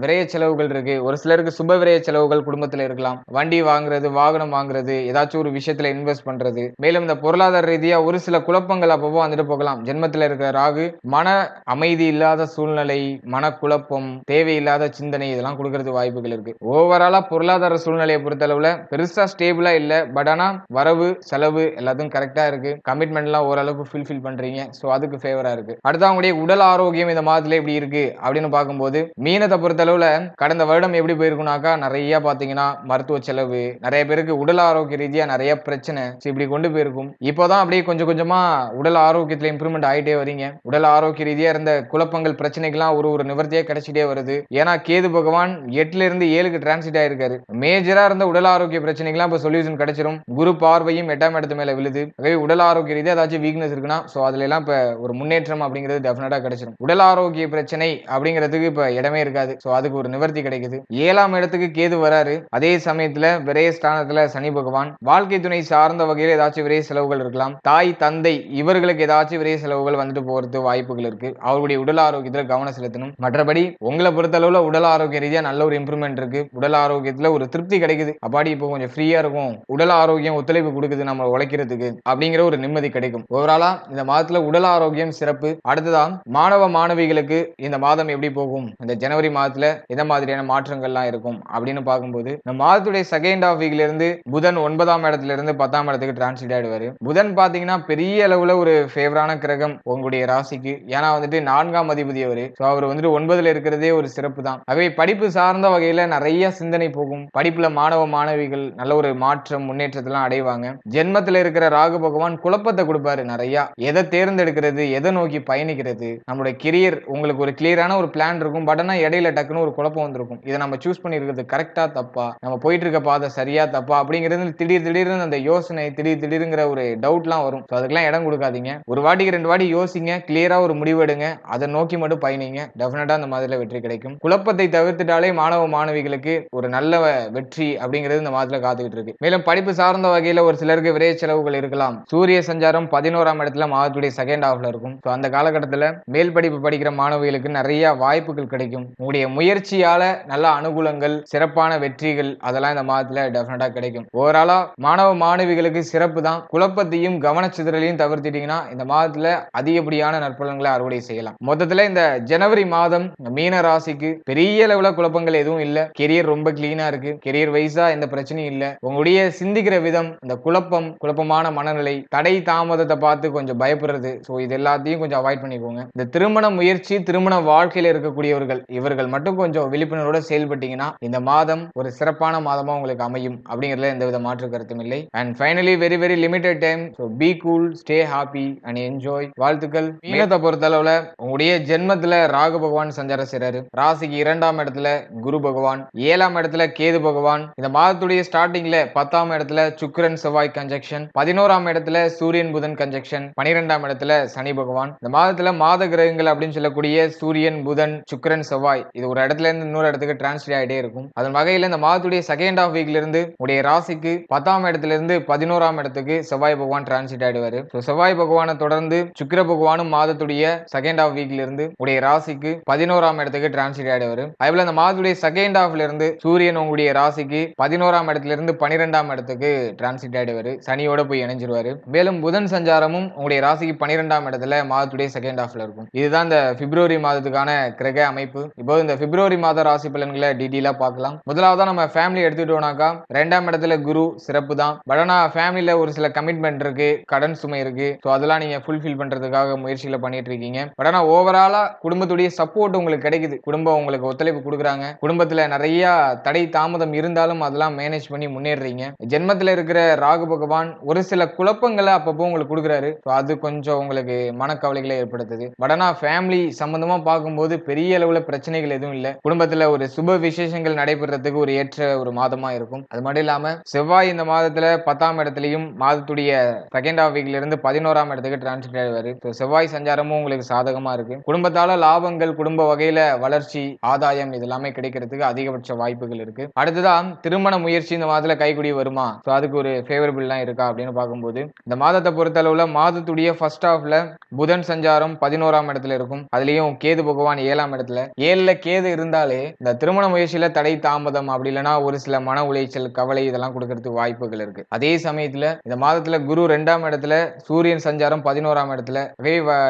விரைய செலவுகள் இருக்கு. ஒரு சிலருக்கு சுப விரைய செலவுகள் குடும்பத்துல இருக்கலாம். வண்டி வாங்குறது வாகனம் வாங்குறது ஏதாச்சும் ஒரு விஷயத்துல இன்வெஸ்ட் பண்றது. மேலும் இந்த பொருளாதார ரீதியா ஒரு சில குழப்பங்கள் அப்பப்போ வந்துட்டு போகலாம். ஜென்மத்துல இருக்கிற ராகு மன அமைதி இல்லாத சூழ்நிலை மனக்குழப்பம் தேவையில்லாத சிந்தனை இதெல்லாம் கொடுக்கறது வாய்ப்புகள் இருக்கு. ஓவராலா பொருளாதார சூழ்நிலையை பொறுத்தளவுல பெருசா ஸ்டேபிளா இல்ல. பட் ஆனா வரவு செலவு எல்லாத்தையும் கரெக்டா இருக்கு. கமிட்மெண்ட்லாம் ஓரளவுக்கு ஃபுல்ஃபில் பண்றீங்க. ஸோ அதுக்கு ஃபேவரா இருக்கு. அடுத்து அவங்களுடைய உடல் ஆரோக்கியம் இந்த மாதத்துல எப்படி இருக்கு அப்படின்னு பார்க்கும்போது மீனத்தை பொறுத்த பொறுத்தளவுல கடந்த வருடம் எப்படி போயிருக்குனாக்கா நிறைய பாத்தீங்கன்னா மருத்துவ செலவு நிறைய பேருக்கு உடல் ஆரோக்கிய ரீதியா நிறைய பிரச்சனை இப்படி கொண்டு போயிருக்கும். இப்போதான் அப்படியே கொஞ்சம் கொஞ்சமா உடல் ஆரோக்கியத்துல இம்ப்ரூவ்மெண்ட் ஆயிட்டே வரீங்க. உடல் ஆரோக்கிய ரீதியா இருந்த குழப்பங்கள் பிரச்சனைகள்லாம் ஒரு ஒரு நிவர்த்தியா கிடைச்சிட்டே வருது. ஏன்னா கேது பகவான் எட்டுல இருந்து ஏழுக்கு டிரான்சிட் ஆயிருக்காரு. மேஜரா இருந்த உடல் ஆரோக்கிய பிரச்சனைகள்லாம் இப்போ சொல்யூஷன் கிடைச்சிரும். குரு பார்வையும் எட்டாம் இடத்து மேல விழுது. ஆகவே உடல் ஆரோக்கிய ரீதியா ஏதாச்சும் வீக்னஸ் இருக்குன்னா ஸோ அதுல எல்லாம் இப்ப ஒரு முன்னேற்றம் அப்படிங்கிறது டெஃபினட்டா கிடைச்சிரும். உடல் ஆரோக்கிய பிரச்சனை அப்படிங்கிறதுக்கு இப்ப இடமே இருக்காது. ஸோ அதுக்கு ஒரு நிவர்த்தி கிடைக்குது. ஏழாம் இடத்துக்கு கேது வராரு. அதே சமயத்துல விரைய ஸ்தானத்துல சனி பகவான். வாழ்க்கை துணை சார்ந்த வகையில் ஏதாச்சும் விரைய செலவுகள் இருக்கலாம். தாய் தந்தை இவர்களுக்கு ஏதாச்சும் விரைய செலவுகள் வந்துட்டு போறது வாய்ப்புகள் இருக்கு. அவருடைய உடல் ஆரோக்கியத்துல கவனம் செலுத்தணும். மற்றபடி உங்களை பொறுத்தளவுல உடல் ஆரோக்கிய ரீதியா நல்ல ஒரு இம்ப்ரூவ்மெண்ட் இருக்கு. உடல் ஆரோக்கியத்துல ஒரு திருப்தி கிடைக்குது. அப்பாடி இப்போ கொஞ்சம் ஃப்ரீயா இருக்கும். உடல் ஆரோக்கியம் ஒத்துழைப்பு கொடுக்குது நம்ம உழைக்கிறதுக்கு. அப்படிங்கிற ஒரு நிம்மதி கிடைக்கும். ஓவராலா இந்த மாதத்துல உடல் ஆரோக்கியம் சிறப்பு. அடுத்ததான் மாணவ மாணவிகளுக்கு இந்த மாதம் எப்படி போகும்? இந்த ஜனவரி மாதத்துல எந்த மாதிரியான மாற்றங்கள்லாம் இருக்கும் அப்படின்னு பார்க்கும்போது இந்த மாதத்துடைய செகண்ட் ஆஃப் வீக்ல இருந்து புதன் ஒன்பதாம் இடத்துல இருந்து பத்தாம் இடத்துக்கு டிரான்ஸ்லேட் ஆயிடுவாரு. புதன் பாத்தீங்கன்னா பெரிய அளவுல ஒரு ஃபேவரான கிரகம் உங்களுடைய ராசிக்கு. ஏன்னா வந்துட்டு நான்காம் அதிபதி அவரு ஸோ அவர் வந்துட்டு ஒன்பதுல இருக்கிறதே ஒரு சிறப்பு தான் ஆகவே படிப்பு சார்ந்த வகையில நிறைய சிந்தனை போகும். படிப்புல மாணவ மாணவிகள் நல்ல ஒரு மாற்றம் முன்னேற்றத்தெல்லாம் அடைவாங்க. ஜென்மத்துல இருக்கிற ராகு பகவான் குழப்பத்தை கொடுப்பாரு நிறைய. எதை தேர்ந்தெடுக்கிறது எதை நோக்கி பயணிக்கிறது. நம்மளுடைய கெரியர் உங்களுக்கு ஒரு கிளியரான ஒரு பிளான் இருக்கும். பட் ஆனால் இடையில டக்குன்னு ஒரு குழப்பம் வந்திருக்கும். இதை நம்ம சூஸ் பண்ணிருக்கிறது கரெக்டா தப்பா? நம்ம போயிட்டு இருக்க பாதை சரியா தப்பா? அப்படிங்கிறது திடீர் திடீர்னு அந்த யோசனை திடீர் திடீருங்கிற ஒரு டவுட்லாம் வரும். ஸோ அதுக்கெல்லாம் இடம் கொடுக்காதீங்க. ஒரு வாட்டிக்கு ரெண்டு வாட்டி யோசிங்க கிளியரா ஒரு முடிவு எடுங்க. அதை நோக்கி மட்டும் பயணிங்க. டெஃபினட்டாக அந்த மாதிரில வெற்றி கிடைக்கும். குழப்பத்தை தவிர்த்துட்டாலே மாணவ மாணவிகளுக்கு ஒரு நல்ல வெற்றி அப்படிங்கிறது இந்த மாதத்தில் காத்துக்கிட்டு இருக்கு. மேலும் படிப்பு சார்ந்த வகையில் ஒரு சிலருக்கு விரைய செலவுகள் இருக்கலாம். சூரிய சஞ்சாரம் பதினோராம் இடத்துல மாதத்துடைய செகண்ட் ஹாஃப்ல இருக்கும். ஸோ அந்த காலகட்டத்தில் மேல் படிப்பு படிக்கிற மாணவிகளுக்கு நிறைய வாய்ப்புகள் கிடைக்கும். உங்களுடைய முயற்சியால நல்ல அனுகூலங்கள் சிறப்பான வெற்றிகள் அதெல்லாம் இந்த மாதத்துல டெஃபினட்டா கிடைக்கும். ஓவராலா மாணவ மாணவிகளுக்கு சிறப்பு தான். குழப்பத்தையும் கவனச்சிதறலையும் தவிர்த்திட்டீங்கன்னா இந்த மாதத்துல அதிகப்படியான நற்பலன்களை அறுவடை செய்யலாம். மொத்தத்துல இந்த ஜனவரி மாதம் மீன ராசிக்கு பெரிய அளவுல குழப்பங்கள் எதுவும் இல்ல. கெரியர் ரொம்ப கிளீனா இருக்கு. கெரியர் வைஸா எந்த பிரச்சனையும் இல்ல. உங்களுடைய சிந்திக்கிற விதம் இந்த குழப்பம் குழப்பமான மனநிலை தடை தாமதத்தை பார்த்து கொஞ்சம் பயப்படுறது. ஸோ இது எல்லாத்தையும் கொஞ்சம் அவாய்ட் பண்ணிக்கோங்க. இந்த திருமண முயற்சி திருமண வாழ்க்கையில இருக்கக்கூடியவர்கள் இவர்கள் மட்டும் கொஞ்சம் விழிப்புணர்வோட செயல்பட்டீங்கன்னா இந்த மாதம் ஒரு சிறப்பான மாதமா உங்களுக்கு அமையும் அப்படிங்கிறதுல எந்த வித மாற்று கருத்தும் இல்லை. And finally very very limited time so be cool stay happy and enjoy வாழ்த்துக்கள். மீனத்தை பொறுத்தளவுல உங்களுடைய ஜென்மத்துல ராகு பகவான் சஞ்சாரம் செய்றாரு. ராசிக்கு இரண்டாம் இடத்துல குரு பகவான் ஏழாம் இடத்துல கேது பகவான். இந்த மாதத்துடைய ஸ்டார்டிங்ல பத்தாம் இடத்துல சுக்கிரன் செவ்வாய் கன்ஜெக்ஷன் பதினோராம் இடத்துல சூரியன் புதன் கன்ஜெக்ஷன் பனிரெண்டாம் இடத்துல சனி பகவான். இந்த மாதத்துல மாத கிரகங்கள் அப்படின்னு சொல்லக்கூடிய சூரியன் புதன் சுக்கிரன் செவ்வாய் இது ஒரு இடத்துல இருந்து இன்னொரு இடத்துக்கு டிரான்ஸ்ஃபர் ஆகிட்டே இருக்கும். அதன் வகையில் இந்த மாதத்துடைய செகண்ட் ஆஃப் வீக்ல இருந்து உடைய ராசிக்கு பத்தாம் இடத்துல இருந்து பதினோராம் இடத்துக்கு செவ்வாய் பகவான் டிரான்சிட் ஆயிடுவாரு. So, செவ்வாய் பகவானை தொடர்ந்து சுக்கிர பகவானும் மாதத்துடைய செகண்ட் ஆஃப் வீக்ல இருந்து உடைய ராசிக்கு பதினோராம் இடத்துக்கு டிரான்சிட் ஆயிடுவாரு. அதேபோல இந்த மாதத்துடைய செகண்ட் ஆஃப்ல இருந்து சூரியன் உங்களுடைய ராசிக்கு பதினோராம் இடத்துல இருந்து பனிரெண்டாம் இடத்துக்கு டிரான்சிட் ஆயிடுவாரு. சனியோட போய் இணைஞ்சிருவாரு. மேலும் புதன் சஞ்சாரமும் உங்களுடைய ராசிக்கு பனிரெண்டாம் இடத்துல மாதத்துடைய செகண்ட் ஆஃப்ல இருக்கும். இதுதான் இந்த பிப்ரவரி மாதத்துக்கான கிரக அமைப்பு. இப்போ இந்த பிப்ரவரி மாத ராசி பலன்களை டீட்டெயிலாக பார்க்கலாம். முதலாவதாக நம்ம ஃபேமிலி எடுத்துட்டோம்னாக்கா ரெண்டாம் இடத்துல குரு சிறப்பு தான். பட் ஆனால் ஃபேமிலியில் ஒரு சில கமிட்மெண்ட் இருக்கு கடன் சுமை இருக்கு. ஸோ அதெல்லாம் நீங்கள் ஃபுல்ஃபில் பண்ணுறதுக்காக முயற்சியில் பண்ணிட்டு இருக்கீங்க. பட் ஆனால் ஓவராலாக குடும்பத்துடைய சப்போர்ட் உங்களுக்கு கிடைக்குது. குடும்பம் உங்களுக்கு ஒத்துழைப்பு கொடுக்குறாங்க. குடும்பத்தில் நிறைய தடை தாமதம் இருந்தாலும் அதெல்லாம் மேனேஜ் பண்ணி முன்னேறுறீங்க ஜென்மத்தில் இருக்கிற ராகு பகவான் ஒரு சில குழப்பங்களை அப்பப்போ உங்களுக்கு கொடுக்குறாரு. ஸோ அது கொஞ்சம் உங்களுக்கு மனக்கவலைகளை ஏற்படுத்துது. பட் ஆனால் ஃபேமிலி சம்மந்தமாக பார்க்கும்போது பெரிய அளவில் பிரச்சனைகள் எதுவும் இல்லை. குடும்பத்துல ஒரு சுப விசேஷங்கள் நடைபெறதுக்கு ஒரு ஏற்ற ஒரு மாதமா இருக்கும். அது மட்டும் இல்லாம செவ்வாய் இந்த மாதத்துல பத்தாம் இடத்துலயும் மாதத்துடைய செகண்ட் ஹாஃப் வீக்ல இருந்து பதினோராம் இடத்துக்கு டிரான்ஸ்ஃபர் ஆயிடுவாரு. செவ்வாய் சஞ்சாரமும் உங்களுக்கு சாதகமா இருக்கு. குடும்பத்தால லாபங்கள் குடும்ப வகையில வளர்ச்சி ஆதாயம் இது எல்லாமே கிடைக்கிறதுக்கு அதிகபட்ச வாய்ப்புகள் இருக்கு. அடுத்ததான் திருமண முயற்சி இந்த மாதத்துல கைக்குடி வருமா? ஸோ அதுக்கு ஒரு ஃபேவரபிள்லாம் இருக்கா அப்படின்னு பார்க்கும்போது இந்த மாதத்தை பொறுத்தளவுல மாதத்துடைய ஃபர்ஸ்ட் ஹாஃப்ல புதன் சஞ்சாரம் பதினோராம் இடத்துல இருக்கும். அதுலயும் கேது பகவான் ஏழாம் இடத்துல. ஏழுல கேது இருந்தாலே இந்த திருமண முயற்சியில தடை தாமதம் அப்படி இல்லைன்னா ஒரு சில மன உளைச்சல் கவலை இதெல்லாம் கொடுக்கறதுக்கு வாய்ப்புகள் இருக்கு. அதே சமயத்துல இந்த மாதத்துல குரு ரெண்டாம் இடத்துல சூரியன் சஞ்சாரம் பதினோராம் இடத்துல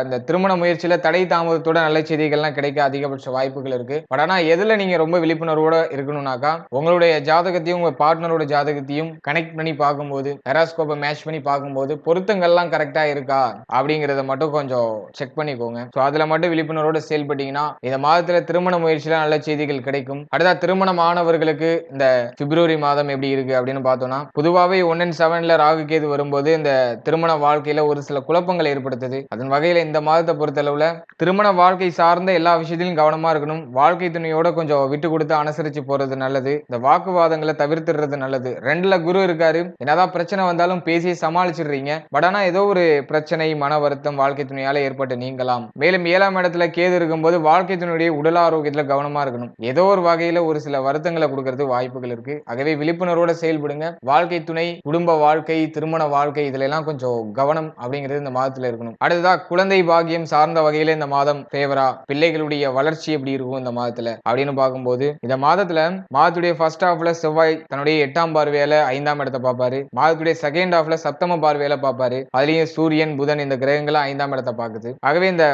இந்த திருமண முயற்சியில தடை தாமதத்தோட நல்ல செய்திகள்லாம் கிடைக்க அதிகபட்ச வாய்ப்புகள் இருக்கு. பட் ஆனா எதுல நீங்க ரொம்ப விழிப்புணர்வோட இருக்கணும்னாக்கா உங்களுடைய ஜாதகத்தையும் உங்க பார்ட்னரோட ஜாதகத்தையும் கனெக்ட் பண்ணி பார்க்கும்போது ஹெராஸ்கோப்பை மேட்ச் பண்ணி பார்க்கும்போது பொருத்தங்கள்லாம் கரெக்டா இருக்கா? அப்படிங்கறத மட்டும் கொஞ்சம் செக் பண்ணிக்கோங்க. ஸோ அதுல மட்டும் விழிப்புணர்வோட செயல்பட்டீங்கன்னா இந்த மாதத்துல திருமண முயற்சி முயற்சியில நல்ல செய்திகள் கிடைக்கும். அடுத்தா திருமணம் ஆனவர்களுக்கு இந்த பிப்ரவரி மாதம் எப்படி இருக்கு அப்படின்னு பார்த்தோம்னா பொதுவாகவே ஒன் அண்ட் செவன்ல ராகு கேது வரும்போது இந்த திருமண வாழ்க்கையில ஒரு சில குழப்பங்களை ஏற்படுத்துது. அதன் வகையில இந்த மாதத்தை பொறுத்தளவுல திருமண வாழ்க்கை சார்ந்த எல்லா விஷயத்திலும் கவனமா இருக்கணும். வாழ்க்கை துணையோட கொஞ்சம் விட்டு கொடுத்து அனுசரிச்சு போறது நல்லது. இந்த வாக்குவாதங்களை தவிர்த்துடுறது நல்லது. ரெண்டுல குரு இருக்காரு. என்னதான் பிரச்சனை வந்தாலும் பேசி சமாளிச்சிடுறீங்க. பட் ஆனா ஏதோ ஒரு பிரச்சனை மன வருத்தம் வாழ்க்கை துணையால ஏற்பட்டு நீங்கலாம். மேலும் ஏழாம் இடத்துல கேது இருக்கும்போது வாழ்க்கை துணையுடைய உடல் ஆரோக்கியத்துல கவனமா இருக்கணும். ஏதோ ஒரு வகையில ஒரு சில வருத்தங்களை கொடுக்கறது வாய்ப்புகள் இருக்கு. ஆகவே விழிப்புணர்வோட செயல்படுங்க. வாழ்க்கை துணை குடும்ப வாழ்க்கை திருமண வாழ்க்கை இதுல எல்லாம் கொஞ்சம் கவனம் அப்படிங்கிறது இந்த மாதத்துல இருக்கணும். அடுத்ததா குழந்தை பாகியம் சார்ந்த வகையில இந்த மாதம் ஃபேவரா பிள்ளைகளுடைய வளர்ச்சி எப்படி இருக்கும் இந்த மாதத்துல அப்படின்னு பார்க்கும்போது இந்த மாதத்துல மாதத்துடைய ஃபர்ஸ்ட் ஹாஃப்ல செவ்வாய் தன்னுடைய எட்டாம் பார்வையில ஐந்தாம் இடத்தை பார்ப்பாரு. மாதத்துடைய செகண்ட் ஹாஃப்ல சப்தம பார்வையில பார்ப்பாரு. அதுலயும் சூரியன் புதன் இந்த கிரகங்களும் ஐந்தாம் இடத்தை பார்க்குது. ஆகவே இந்த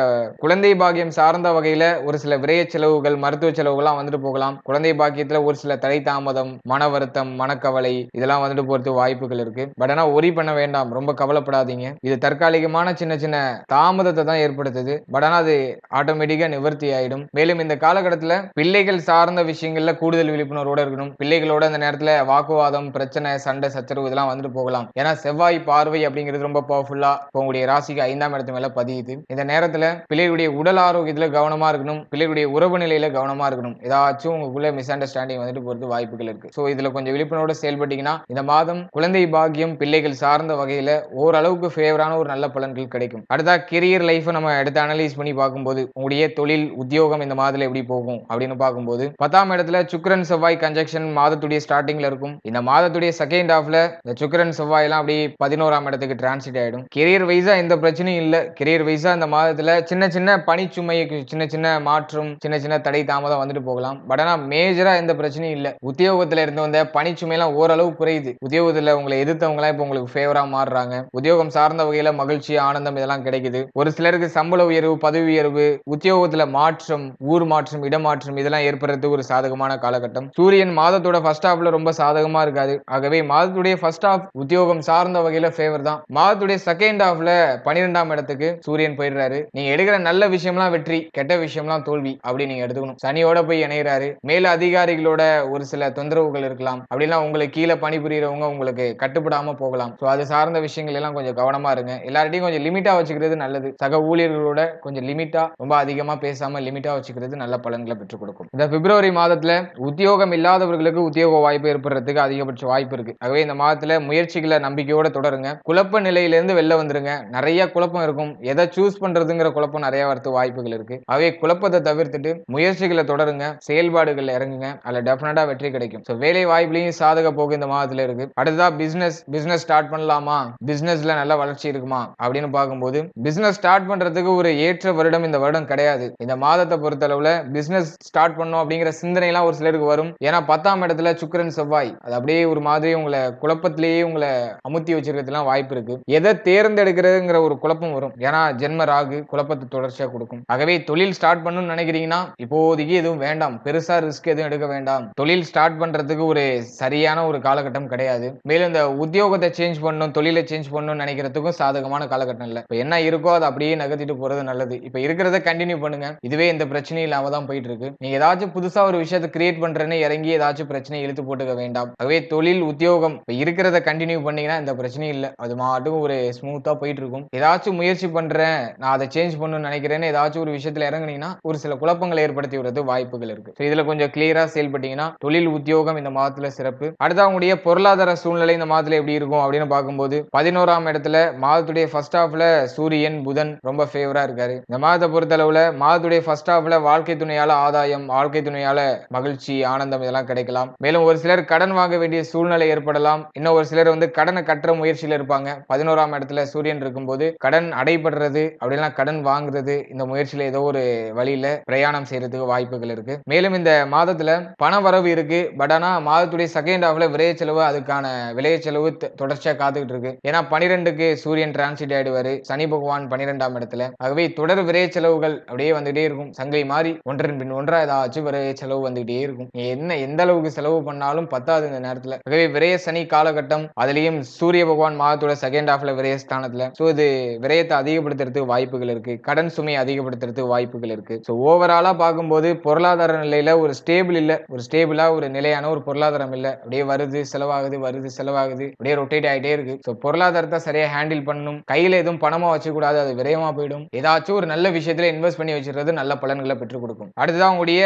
குழந்தை பாகியம் சார்ந்த வகையில ஒரு சில விரைய செலவுகள் மருத்துவ செலவுகள்லாம் வந்துட்டு போகலாம். குழந்தை பாக்கியத்துல ஒரு சில தடை தாமதம் மன வருத்தம் மனக்கவலை இதெல்லாம் வந்துட்டு போறதுக்கு வாய்ப்புகள் இருக்கு. பட் ஆனா ஒரி பண்ண வேண்டாம். ரொம்ப கவலைப்படாதீங்க. இது தற்காலிகமான சின்ன சின்ன தாமதத்தை தான் ஏற்படுத்துது. பட் ஆனா அது ஆட்டோமேட்டிக்கா நிவர்த்தி ஆயிடும். மேலும் இந்த காலகட்டத்துல பிள்ளைகள் சார்ந்த விஷயங்கள்ல கூடுதல் விழிப்புணர்வோட இருக்கணும். பிள்ளைகளோட இந்த நேரத்துல வாக்குவாதம் பிரச்சனை சண்டை சச்சரவு இதெல்லாம் வந்துட்டு போகலாம். ஏன்னா செவ்வாய் பார்வை அப்படிங்கிறது ரொம்ப பவர்ஃபுல்லா உங்களுடைய ராசிக்கு ஐந்தாம் இடத்து மேல பதியுது. இந்த நேரத்துல பிள்ளைகளுடைய உடல் ஆரோக்கியத்துல கவனமா இருக்கணும். பிள்ளைகளுடைய உறவு நிலையில கவனம் இருக்கணும். ஏதாச்சும் உங்களுக்குள்ள மிஸ் அண்டர்ஸ்டாண்டிங் வந்துட்டு போறது வாய்ப்புகள் இருக்கு. ஸோ இதுல கொஞ்சம் விழிப்புணர்வோட செயல்பட்டீங்கன்னா இந்த மாதம் குழந்தை பாக்கியம் பிள்ளைகள் சார்ந்த வகையில ஓரளவுக்கு ஃபேவரான ஒரு நல்ல பலன்கள் கிடைக்கும். அடுத்தா கெரியர் லைஃப்பை நம்ம எடுத்து அனலைஸ் பண்ணி பார்க்கும்போது உங்களுடைய தொழில் உத்தியோகம் இந்த மாதத்துல எப்படி போகும் அப்படின்னு பார்க்கும்போது பத்தாம் இடத்துல சுக்கரன் செவ்வாய் கன்ஜெக்ஷன் மாதத்துடைய ஸ்டார்டிங்ல இருக்கும். இந்த மாதத்துடைய செகண்ட் ஹாஃப்ல இந்த சுக்கரன் செவ்வாய் எல்லாம் அப்படியே பதினோராம் இடத்துக்கு டிரான்சிட் ஆயிடும். கெரியர் வைஸா எந்த பிரச்சனையும் இல்லை. கெரியர் வைஸா இந்த மாதத்துல சின்ன சின்ன பனிச்சுமை சின்ன சின்ன மாற்றம் சின்ன சின்ன தடை தாமதம் வந்துட்டு போகலாம். பட் ஆனால் மேஜராக எந்த பிரச்சனையும் இல்லை. உத்தியோகத்தில் இருந்து வந்த பணிச்சுமை ஓரளவு குறையுது. உத்தியோகத்தில் உங்களை எதிர்த்தவங்களாம் இப்போ உங்களுக்கு ஃபேவராக மாறுறாங்க. உத்தியோகம் சார்ந்த வகையில் மகிழ்ச்சி ஆனந்தம் இதெல்லாம் கிடைக்குது. ஒரு சிலருக்கு சம்பள உயர்வு பதவி உயர்வு உத்தியோகத்தில் மாற்றம் ஊர் மாற்றம் இடமாற்றம் இதெல்லாம் ஏற்படுறதுக்கு ஒரு சாதகமான காலகட்டம். சூரியன் மாதத்தோட ஃபர்ஸ்ட் ஹாஃப்ல ரொம்ப சாதகமாக இருக்காது. ஆகவே மாதத்துடைய ஃபர்ஸ்ட் ஹாஃப் உத்தியோகம் சார்ந்த வகையில் ஃபேவர் தான். மாதத்துடைய செகண்ட் ஹாஃப்ல பன்னிரெண்டாம் இடத்துக்கு சூரியன் போயிடுறாரு. நீங்க எடுக்கிற நல்ல விஷயம்லாம் வெற்றி கெட்ட விஷயம்லாம் தோல்வி அப்படி நீங்க எடுத்துக்கணும். சனியோட போய் இணைகிறாரு மேல அதிகாரிகளோட ஒரு சில தொந்தரவுகள் இருக்கலாம். அப்படின்னா உங்களுக்கு கீழே பணிபுரியறவங்க உங்களுக்கு கட்டுப்படாம போகலாம். ஸோ அது சார்ந்த விஷயங்கள் எல்லாம் கொஞ்சம் கவனமா இருங்க. எல்லார்ட்டையும் கொஞ்சம் லிமிட்டா வச்சுக்கிறது நல்லது. சக ஊழியர்களோட கொஞ்சம் லிமிட்டா ரொம்ப அதிகமா பேசாம லிமிட்டா வச்சுக்கிறது நல்ல பலன்களை பெற்றுக் கொடுக்கும். இந்த பிப்ரவரி மாதத்துல உத்தியோகம் இல்லாதவர்களுக்கு உத்தியோக வாய்ப்பு ஏற்படுறதுக்கு அதிகபட்ச வாய்ப்பு இருக்கு. ஆகவே இந்த மாதத்துல முயற்சிகளை நம்பிக்கையோட தொடருங்க. குழப்ப நிலையிலிருந்து வெளில வந்துருங்க. நிறைய குழப்பம் இருக்கும். எதை சூஸ் பண்றதுங்கிற குழப்பம் நிறைய வரத்து வாய்ப்புகள் இருக்கு. ஆகவே குழப்பத்தை தவிர்த்துட்டு முயற்சி முயற்சிகளை தொடருங்க செயல்பாடுகள் இறங்குங்க அதில் டெஃபினட்டாக வெற்றி கிடைக்கும். ஸோ வேலை வாய்ப்புலையும் சாதக போக்கு இந்த மாதத்தில் இருக்கு. அடுத்ததா பிசினஸ் பிசினஸ் ஸ்டார்ட் பண்ணலாமா? பிசினஸ்ல நல்ல வளர்ச்சி இருக்குமா? அப்படின்னு பார்க்கும்போது பிசினஸ் ஸ்டார்ட் பண்றதுக்கு ஒரு ஏற்ற வருடம் இந்த வருடம் கிடையாது. இந்த மாதத்தை பொறுத்தளவுல பிசினஸ் ஸ்டார்ட் பண்ணும் அப்படிங்கிற சிந்தனை எல்லாம் ஒரு சிலருக்கு வரும். ஏன்னா பத்தாம் இடத்துல சுக்கரன் செவ்வாய். அது அப்படியே ஒரு மாதிரி உங்களை குழப்பத்திலேயே உங்களை அமுத்தி வச்சிருக்கிறதுலாம் வாய்ப்பு இருக்கு. எதை தேர்ந்தெடுக்கிறதுங்கிற ஒரு குழப்பம் வரும். ஏன்னா ஜென்ம ராகு குழப்பத்தை தொடர்ச்சியா கொடுக்கும். ஆகவே தொழில் ஸ்டார்ட் பண்ணணும்னு நினைக்கிறீங்கன்னா இப்போ இப்போதைக்கு எதுவும் வேண்டாம். பெருசா ரிஸ்க் எதுவும் எடுக்க வேண்டாம். தொழில் ஸ்டார்ட் பண்றதுக்கு ஒரு சரியான ஒரு காலகட்டம் கிடையாது. மேலும் இந்த உத்தியோகத்தை சேஞ்ச் பண்ணும் தொழிலை சேஞ்ச் பண்ணணும்னு நினைக்கிறதுக்கும் சாதகமான காலகட்டம் இல்லை. இப்போ என்ன இருக்கோ அதை அப்படியே நகர்த்திட்டு போறது நல்லது. இப்போ இருக்கிறத கண்டினியூ பண்ணுங்க. இதுவே இந்த பிரச்சனையும் இல்லாம தான் போயிட்டு இருக்கு நீங்க ஏதாச்சும் புதுசா ஒரு விஷயத்தை கிரியேட் பண்றேன்னு இறங்கி ஏதாச்சும் பிரச்சனை இழுத்து போட்டுக்க வேண்டாம். ஆகவே தொழில் உத்தியோகம் இப்போ இருக்கிறத கண்டினியூ பண்ணீங்கன்னா இந்த பிரச்சனையும் இல்லை. அது மாட்டுக்கும் ஒரு ஸ்மூத்தா போயிட்டு இருக்கும் ஏதாச்சும் முயற்சி பண்றேன் நான் அதை சேஞ்ச் பண்ணணும்னு நினைக்கிறேன்னு ஏதாச்சும் ஒரு விஷயத்துல இறங்குனீங்கன்னா ஒரு சில குழப்பங்களை ஏற்படுத்தி விடுறது வாய்ப்புகள் இருக்கு. இதுல கொஞ்சம் கிளியரா செயல்பட்டீங்கன்னா தொழில் உத்தியோகம் இந்த மாதத்துல சிறப்பு. அடுத்து அவங்களுடைய பொருளாதார சூழ்நிலை இந்த மாதத்துல எப்படி இருக்கும் அப்படின்னு பார்க்கும்போது பதினோராம் இடத்துல மாதத்துடைய ஃபர்ஸ்ட் ஹாஃப்ல சூரியன் புதன் ரொம்ப ஃபேவரா இருக்காரு. இந்த மாதத்தை பொறுத்தளவுல மாதத்துடைய ஃபர்ஸ்ட் ஹாஃப்ல வாழ்க்கை துணையால ஆதாயம் வாழ்க்கை துணையால மகிழ்ச்சி ஆனந்தம் இதெல்லாம் கிடைக்கலாம். மேலும் ஒரு சிலர் கடன் வாங்க வேண்டிய சூழ்நிலை ஏற்படலாம். இன்னும் ஒரு சிலர் வந்து கடனை கட்டுற முயற்சியில இருப்பாங்க. பதினோராம் இடத்துல சூரியன் இருக்கும்போது கடன் அடைபடுறது அப்படின்னா கடன் வாங்குறது இந்த முயற்சியில ஏதோ ஒரு வழியில பிரயாணம் செய்யறதுக்கு வாய்ப்புகள் இருக்கு. மேலும் இந்த மாதத்துல பண வரவு இருக்கு. பட் ஆனா மாதத்துடைய செகண்ட் ஹாஃப்ல விரைய செலவு அதுக்கான விளைய செலவு தொடர்ச்சியா காத்துக்கிட்டு இருக்கு. ஏன்னா பனிரெண்டுக்கு சூரியன் டிரான்சிட் ஆயிடுவாரு. சனி பகவான் பனிரெண்டாம் இடத்துல. ஆகவே தொடர் விரைய செலவுகள் அப்படியே வந்துகிட்டே இருக்கும். சங்கை மாறி ஒன்றன் பின் ஒன்றா ஏதாச்சும் விரைய செலவு வந்துகிட்டே இருக்கும். என்ன எந்த அளவுக்கு செலவு பண்ணாலும் பத்தாது இந்த நேரத்துல. ஆகவே விரைய சனி காலகட்டம் அதுலயும் சூரிய பகவான் மாதத்தோட செகண்ட் ஹாஃப்ல விரைய ஸ்தானத்துல. சோ இது விரயத்தை அதிகப்படுத்துறதுக்கு வாய்ப்புகள் இருக்கு. கடன் சுமையை அதிகப்படுத்துறதுக்கு வாய்ப்புகள் இருக்கு. ஸோ ஓவராலா பார்க்கும்போது பொருளாதார நிலையில ஒரு ஸ்டேபிள் இல்ல. ஒரு ஸ்டேபிளா ஒரு நிலையான ஒரு பொருளாதாரம் இல்ல. அப்படியே வருது செலவாகுது வருது செலவாகுது. அப்படியே ரொட்டேட் ஆகிட்டே இருக்கு. ஸோ பொருளாதாரத்தை சரியா ஹேண்டில் பண்ணணும். கையில எதுவும் பணமா வச்சுக்கூடாது. அது விரயமாக போயிடும். ஏதாச்சும் ஒரு நல்ல விஷயத்துல இன்வெஸ்ட் பண்ணி வச்சுருக்கிறது நல்ல பலன்களை பெற்றுக் கொடுக்கும். அடுத்ததான் உங்களுடைய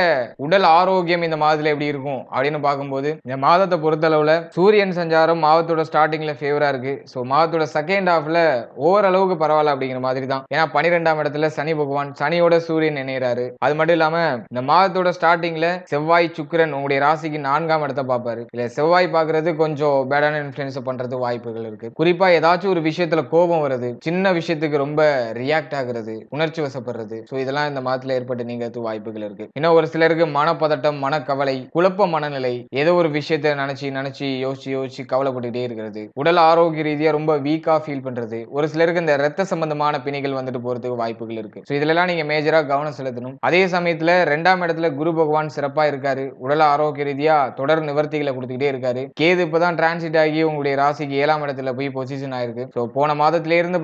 உடல் ஆரோக்கியம் இந்த மாதத்துல எப்படி இருக்கும்? அப்படின்னு பார்க்கும்போது இந்த மாதத்தை பொறுத்தளவுல சூரியன் சஞ்சாரம் மாதத்தோட ஸ்டார்டிங்ல ஃபேவரா இருக்கு. ஸோ மாதத்தோட செகண்ட் ஹாஃப்ல ஓரளவுக்கு பரவாயில்ல அப்படிங்கிற மாதிரி தான் ஏன்னா பனிரெண்டாம் இடத்துல சனி பகவான் சனியோட சூரியன் இணையறாரு. அது மட்டும் இல்லாம இந்த மாதத்தோட ஸ்டார்டிங்ல செவ்வாய் சுக்கிரன் உங்களுடைய ராசிக்கு நான்காம் இடத்தை பார்ப்பாரு. இல்ல செவ்வாய் பாக்குறது கொஞ்சம் பேடான இன்ஃபுளுன்ஸ் பண்றது வாய்ப்புகள் இருக்கு. குறிப்பா ஏதாச்சும் ஒரு விஷயத்துல கோபம் வருது சின்ன விஷயத்துக்கு ரொம்ப ரியாக்ட் ஆகுறது உணர்ச்சி வசப்படுறது. ஸோ இதெல்லாம் இந்த மாதத்துல ஏற்பட்டு நீங்க வாய்ப்புகள் இருக்கு. இன்னும் ஒரு சிலருக்கு மனப்பதட்டம் மனக்கவலை குழப்ப மனநிலை ஏதோ ஒரு விஷயத்த நினைச்சு நினைச்சு யோசிச்சு யோசிச்சு கவலைப்பட்டுட்டே இருக்கிறது. உடல் ஆரோக்கிய ரீதியா ரொம்ப வீக்கா ஃபீல் பண்றது. ஒரு சிலருக்கு இந்த ரத்த சம்பந்தமான பிணிகள் வந்துட்டு போறதுக்கு வாய்ப்புகள் இருக்கு. ஸோ இதுலலாம் நீங்க மேஜரா கவனம் செலுத்தணும். அதே சமயத்துல ரெண்டாம் இடத்துல குரு பகவான் சிறப்பாக இருக்காரு. உடல் ஆரோக்கிய ரீதியாக தொடர் நிவர்த்திகளை கொடுத்துக்கிட்டே இருக்காரு. கேது இப்பதான் டிரான்சிட் ஆகி உங்களுடைய ராசிக்கு ஏழாம் இடத்துல போய் பொசிஷன் ஆயிருக்கு. ஸோ போன மாதத்துல இருந்து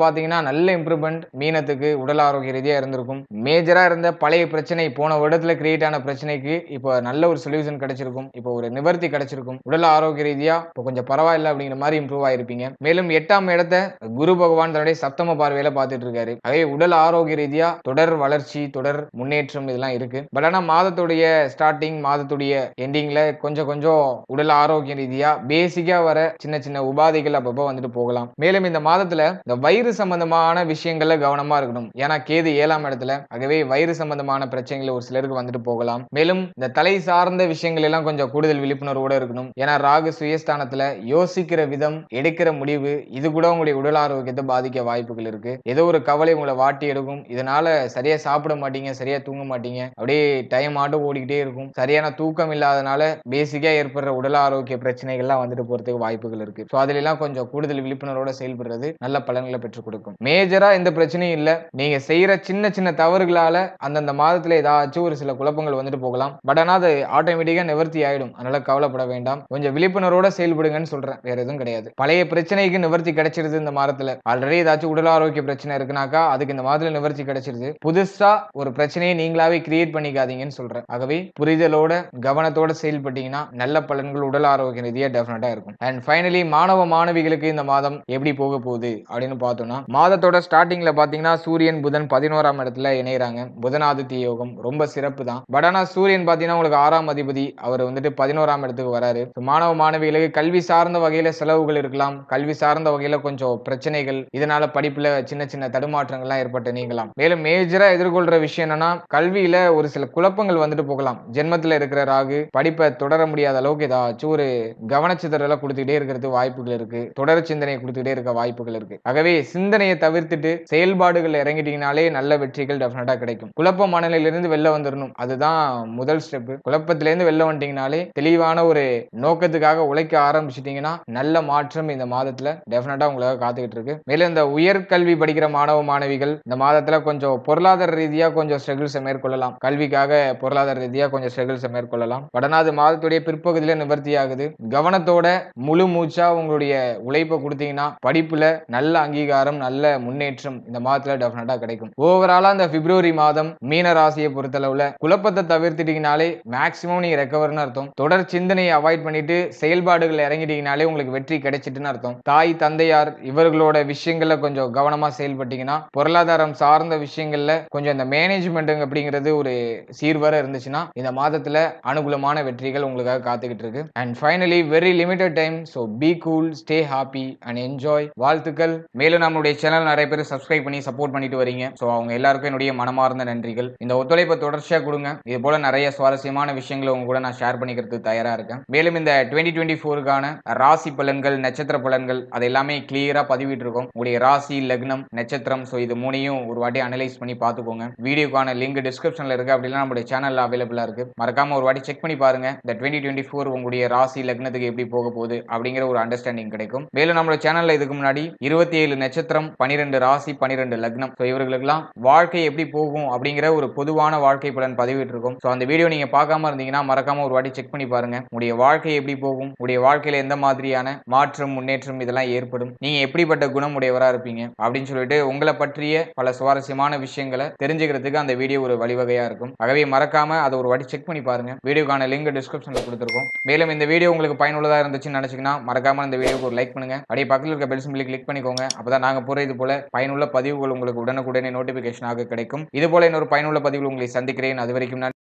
நல்ல இம்ப்ரூவ்மெண்ட் மீனத்துக்கு உடல் ஆரோக்கிய ரீதியாக இருந்திருக்கும். மேஜராக இருந்த பழைய பிரச்சனை போன வருடத்தில் கிரியேட் ஆன பிரச்சனைக்கு இப்போ நல்ல ஒரு சொல்யூஷன் கிடைச்சிருக்கும். இப்போ ஒரு நிவர்த்தி கிடைச்சிருக்கும். உடல் ஆரோக்கிய ரீதியாக இப்போ கொஞ்சம் பரவாயில்ல அப்படிங்கிற மாதிரி இம்ப்ரூவ் ஆயிருப்பீங்க. மேலும் எட்டாம் இடத்த குரு பகவான் தன்னுடைய சப்தம பார்வையில பார்த்துட்டு இருக்காரு. அதே உடல் ஆரோக்கிய ரீதியாக தொடர் வளர்ச்சி தொடர் முன்னேற்றம் இதெல்லாம் இருக்கு. பட் ஆனா மாதத்துடைய ஸ்டார்டிங் மாதத்துடைய எண்டிங்ல கொஞ்சம் கொஞ்சம் உடல் ஆரோக்கிய ரீதியா பேசிக்கா வர சின்ன சின்ன உபாதைகள் அப்பப்போ வந்துட்டு போகலாம். மேலும் இந்த மாதத்துல இந்த வயிறு சம்பந்தமான விஷயங்கள்ல கவனமா இருக்கணும். ஏன்னா கேது ஏழாம் இடத்துல ஆகவே வயிறு சம்பந்தமான பிரச்சனைகள் ஒரு சிலருக்கு வந்துட்டு போகலாம். மேலும் இந்த தலை சார்ந்த விஷயங்கள் எல்லாம் கொஞ்சம் கூடுதல் விழிப்புணர்வோட இருக்கணும். ஏன்னா ராகு சுயஸ்தானத்துல யோசிக்கிற விதம் எடுக்கிற முடிவு இது கூட உங்களுடைய உடல் ஆரோக்கியத்தை பாதிக்க வாய்ப்புகள் இருக்கு. ஏதோ ஒரு கவலை உங்களை வாட்டி எடுக்கும். இதனால சரியா சாப்பிட மாட்டீங்க சரியா தூங்க மாட்டீங்க அப்படியே டைம் ஆட்டும் ஓடிக்கிட்டே இருக்கும். சரியான தூக்கம் இல்லாதனால பேசிக்கா ஏற்படுற உடல் ஆரோக்கிய பிரச்சனைகள்லாம் வந்துட்டு போறதுக்கு வாய்ப்புகள் இருக்கு. ஸோ அதுல எல்லாம் கொஞ்சம் கூடுதல் விழிப்புணர்வோட செயல்படுறது நல்ல பலன்களை பெற்றுக் கொடுக்கும். மேஜரா எந்த பிரச்சனையும் இல்லை. நீங்க செய்யற சின்ன சின்ன தவறுகளால அந்தந்த மாதத்துல ஏதாச்சும் ஒரு சில குழப்பங்கள் வந்துட்டு போகலாம். பட் ஆனால் அது ஆட்டோமேட்டிக்கா நிவர்த்தி ஆயிடும். அதனால கவலைப்பட வேண்டாம். கொஞ்சம் விழிப்புணர்வோட செயல்படுங்கன்னு சொல்றேன். வேற எதுவும் கிடையாது. பழைய பிரச்சனைக்கு நிவர்த்தி கிடைச்சிருது இந்த மாதத்துல. ஆல்ரெடி ஏதாச்சும் உடல் ஆரோக்கிய பிரச்சனை இருக்குனாக்கா அதுக்கு இந்த மாதத்துல நிவர்த்தி கிடைச்சிருது. புதுசா ஒரு பிரச்சனையை நீங்களாவே கிரியேட் பண்ணி பண்ணிக்காதீங்கன்னு சொல்றேன். ஆகவே புரிதலோட கவனத்தோட செயல்பட்டீங்கன்னா நல்ல பலன்கள் உடல் ஆரோக்கிய ரீதியா டெஃபினட்டா இருக்கும். அண்ட் ஃபைனலி மாணவ மாணவிகளுக்கு இந்த மாதம் எப்படி போக போகுது அப்படின்னு பார்த்தோம்னா மாதத்தோட ஸ்டார்டிங்ல பாத்தீங்கன்னா சூரியன் புதன் பதினோராம் இடத்துல இணையறாங்க. புதனாதித்ய யோகம் ரொம்ப சிறப்பு தான். பட் ஆனா சூரியன் பாத்தீங்கன்னா உங்களுக்கு ஆறாம் அதிபதி அவர் வந்துட்டு பதினோராம் இடத்துக்கு வராரு. மாணவ மாணவிகளுக்கு கல்வி சார்ந்த வகையில செலவுகள் இருக்கலாம். கல்வி சார்ந்த வகையில கொஞ்சம் பிரச்சனைகள். இதனால படிப்புல சின்ன சின்ன தடுமாற்றங்கள்லாம் ஏற்பட்டு நீங்கலாம். மேலும் மேஜரா எதிர்கொள்ற விஷயம் என்னன்னா கல்வியில ஒரு சில குழப்பங்கள் வந்துட்டு போகலாம். ஜென்மத்துல இருக்கிற ராகு படிப்பை தொடர முடியாத அளவுக்கு ஏதாச்சும் ஒரு கவனச்சிதறலை கொடுத்துக்கிட்டே இருக்கிறது வாய்ப்புகள் இருக்கு. தொடர் சிந்தனையை கொடுத்துக்கிட்டே இருக்க வாய்ப்புகள் இருக்கு. ஆகவே சிந்தனையை தவிர்த்துட்டு செயல்பாடுகள் இறங்கிட்டீங்கனாலே நல்ல வெற்றிகள் டெஃபினட்டா கிடைக்கும். குழப்ப மனநிலையிலிருந்து வெளில வந்துடணும் அதுதான் முதல் ஸ்டெப் குழப்பத்திலேருந்து வெளில வந்துட்டீங்கனாலே தெளிவான ஒரு நோக்கத்துக்காக உழைக்க ஆரம்பிச்சிட்டீங்கன்னா நல்ல மாற்றம் இந்த மாதத்துல டெஃபினட்டா உங்களுக்காக காத்துக்கிட்டு இருக்கு. மேலும் இந்த உயர்கல்வி படிக்கிற மாணவ மாணவிகள் இந்த மாதத்துல கொஞ்சம் பொருளாதார ரீதியா கொஞ்சம் ஸ்ட்ரகிள்ஸை மேற்கொள்ளலாம். கல்வி நிவர்த்திக்காக பொருளாதார ரீதியா கொஞ்சம் ஸ்ட்ரகிள்ஸை மேற்கொள்ளலாம். வடநாடு மாதத்துடைய பிற்பகுதியில நிவர்த்தி ஆகுது கவனத்தோட முழு மூச்சா உங்களுடைய உழைப்பை கொடுத்தீங்கன்னா படிப்புல நல்ல அங்கீகாரம் நல்ல முன்னேற்றம் இந்த மாதத்துல டெஃபினட்டா கிடைக்கும். ஓவராலா இந்த பிப்ரவரி மாதம் மீன ராசியை பொறுத்தளவுல குழப்பத்தை தவிர்த்துட்டீங்கனாலே மேக்சிமம் நீங்க ரெக்கவர்னு அர்த்தம். தொடர் சிந்தனையை அவாய்ட் பண்ணிட்டு செயல்பாடுகள் இறங்கிட்டீங்கனாலே உங்களுக்கு வெற்றி கிடைச்சிட்டுன்னு அர்த்தம். தாய் தந்தையார் இவர்களோட விஷயங்கள்ல கொஞ்சம் கவனமா செயல்பட்டீங்கன்னா பொருளாதாரம் சார்ந்த விஷயங்கள்ல கொஞ்சம் இந்த மேனேஜ்மெண்ட் அப்படிங்கிறது ஒரு சீர்வர இருந்துச்சுன்னா இந்த மாதத்துல அனுகூலமான வெற்றிகள் உங்களுக்காக காத்துக்கிட்டு இருக்கு. And finally very limited time so be cool stay happy and enjoy வாழ்த்துக்கள். மேலும் நம்மளுடைய சேனல் நிறைய பேர் சப்ஸ்கிரைப் பண்ணி சப்போர்ட் பண்ணிட்டு வரீங்க. ஸோ அவங்க எல்லாருக்கும் என்னுடைய மனமார்ந்த நன்றிகள். இந்த ஒத்துழைப்பை தொடர்ச்சியா கொடுங்க. இது போல நிறைய சுவாரஸ்யமான விஷயங்களை உங்க கூட நான் ஷேர் பண்ணிக்கிறதுக்கு தயாரா இருக்கேன். மேலும் இந்த டுவெண்ட்டி டுவெண்ட்டி ஃபோருக்கான ராசி பலன்கள் நட்சத்திர பலன்கள் அது எல்லாமே கிளியரா பதிவிட்டு இருக்கோம். உங்களுடைய ராசி லக்னம் நட்சத்திரம் ஸோ இது மூணையும் ஒரு வாட்டி அனலைஸ் பண்ணி பார்த்துக்கோங்க. வீடியோக்கான லிங்க் டிஸ்கிரிப்ஷன்ல இருக்கு. அப்படின்னா நம்மளுடைய சேனலில் அவைலபிளாக இருக்குது மறக்காமல் ஒரு வாட்டி செக் பண்ணி பாருங்க. இந்த டுவெண்ட்டி டுவெண்ட்டி ஃபோர் உங்களுடைய ராசி லக்னத்துக்கு எப்படி போக போகுது அப்படிங்கிற ஒரு அண்டர்ஸ்டாண்டிங் கிடைக்கும். மேலும் நம்மளோட சேனலில் இதுக்கு முன்னாடி இருபத்தி ஏழு நட்சத்திரம் பனிரெண்டு ராசி பனிரெண்டு லக்னம். ஸோ இவர்களுக்கெல்லாம் வாழ்க்கை எப்படி போகும் அப்படிங்கிற ஒரு பொதுவான வாழ்க்கை பலன் பதிவிட்டிருக்கும். ஸோ அந்த வீடியோ நீங்கள் பார்க்காம இருந்தீங்கன்னா மறக்காம ஒரு வாட்டி செக் பண்ணி பாருங்க. உடைய வாழ்க்கை எப்படி போகும்? உடைய வாழ்க்கையில் எந்த மாதிரியான மாற்றம் முன்னேற்றம் இதெல்லாம் ஏற்படும்? நீங்க எப்படிப்பட்ட குணம் உடையவராக இருப்பீங்க? அப்படின்னு சொல்லிட்டு உங்களை பற்றிய பல சுவாரஸ்யமான விஷயங்களை தெரிஞ்சுக்கிறதுக்கு அந்த வீடியோ ஒரு வழிவகையா இருக்கும். ஆகவே மறக்காம அதை ஒரு வாட்டி செக் பண்ணி பாருங்க. வீடியோக்கான லிங்க் டிஸ்கிரிப்ஷன்ல கொடுத்துருக்கோம். மேலும் இந்த வீடியோ உங்களுக்கு பயனுள்ளதா இருந்துச்சுன்னு நினைச்சீங்கன்னா மறக்காம இந்த வீடியோக்கு ஒரு லைக் பண்ணுங்க. அப்படியே பக்கத்தில் இருக்க பெல் சிம்பிளி கிளிக் பண்ணிக்கோங்க. அப்பதான் நாங்க போற இது போல பயனுள்ள பதிவுகள் உங்களுக்கு உடனுக்குடனே நோட்டிபிகேஷனாக கிடைக்கும். இது போல இன்னொரு பயனுள்ள பதிவுகள் உங்களை சந்திக்கிறேன். அது வரைக்கும் நான்